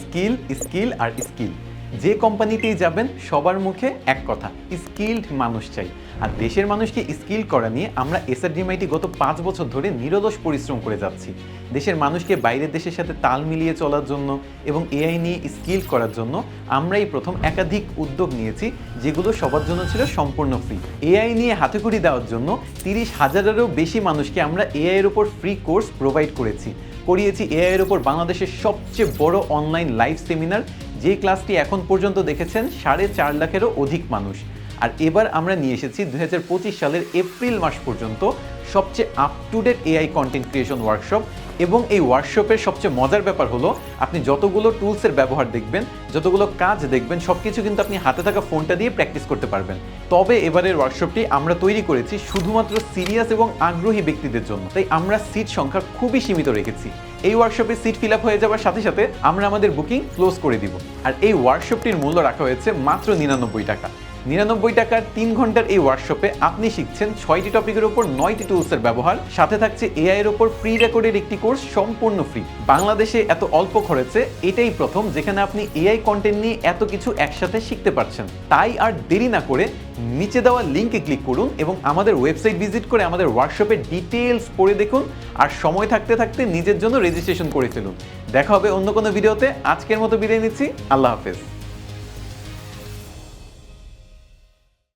Skill skill আর skill. যে কোম্পানিতেই যাবেন, সবার মুখে এক কথা স্কিল্ড মানুষ চাই। আর দেশের মানুষকে স্কিল করা নিয়ে আমরা এসআরডিএমআইটি গত পাঁচ বছর ধরে নিরদোষ পরিশ্রম করে যাচ্ছি। দেশের মানুষকে বাইরের দেশের সাথে তাল মিলিয়ে চলার জন্য এবং এআই নিয়ে স্কিল করার জন্য আমরাই প্রথম একাধিক উদ্যোগ নিয়েছি, যেগুলো সবার জন্য ছিল সম্পূর্ণ ফ্রি এআই নিয়ে হাতেখড়ি দেওয়ার জন্য তিরিশ হাজারেরও বেশি মানুষকে আমরা এআইয়ের উপর ফ্রি কোর্স প্রোভাইড করেছি। করিয়েছি এআইয়ের উপর বাংলাদেশের সবচেয়ে বড় অনলাইন লাইভ সেমিনার যে ক্লাসটি এখন পর্যন্ত দেখেছেন, সাড়ে চার লাখেরও অধিক মানুষ। আর এবার আমরা নিয়ে এসেছি দুই হাজার পঁচিশ সালের এপ্রিল মাস পর্যন্ত সবচেয়ে up to date AI content creation workshop এবং এই ওয়ার্কশপের সবচেয়ে মজার ব্যাপার হলো, আপনি যতগুলো টুলসের ব্যবহার দেখবেন, যতগুলো কাজ দেখবেন সব কিছু কিন্তু আপনি হাতে থাকা ফোনটা দিয়ে প্র্যাকটিস করতে পারবেন। তবে এবারের ওয়ার্কশপটি আমরা তৈরি করেছি শুধুমাত্র সিরিয়াস এবং আগ্রহী ব্যক্তিদের জন্য। তাই আমরা সিট সংখ্যা খুবই সীমিত রেখেছি। এই ওয়ার্কশপে সিট ফিল আপ হয়ে যাওয়ার সাথে সাথে আমরা আমাদের বুকিং ক্লোজ করে দিব। আর এই ওয়ার্কশপটির মূল্য রাখা হয়েছে মাত্র নিরানব্বই টাকা। নিরানব্বই টাকার তিন ঘণ্টার এই ওয়ার্কশপে আপনি শিখছেন ছয়টি টপিকের ওপর নয়টি টুলসের ব্যবহার, সাথে থাকছে এআই এর উপর প্রি রেকর্ডের একটি কোর্স সম্পূর্ণ ফ্রি বাংলাদেশে এত অল্প খরচে এটাই প্রথম যেখানে আপনি এআই কন্টেন্ট নিয়ে এত কিছু একসাথে শিখতে পারছেন। তাই আর দেরি না করে নিচে দেওয়া লিঙ্কে ক্লিক করুন এবং আমাদের ওয়েবসাইট ভিজিট করে আমাদের ওয়ার্কশপের ডিটেলস পড়ে দেখুন আর সময় থাকতে থাকতে নিজের জন্য রেজিস্ট্রেশন করে ফেলুন। দেখা হবে অন্য কোনো ভিডিওতে আজকের মতো বিদায় নিচ্ছি। আল্লাহ হাফেজ।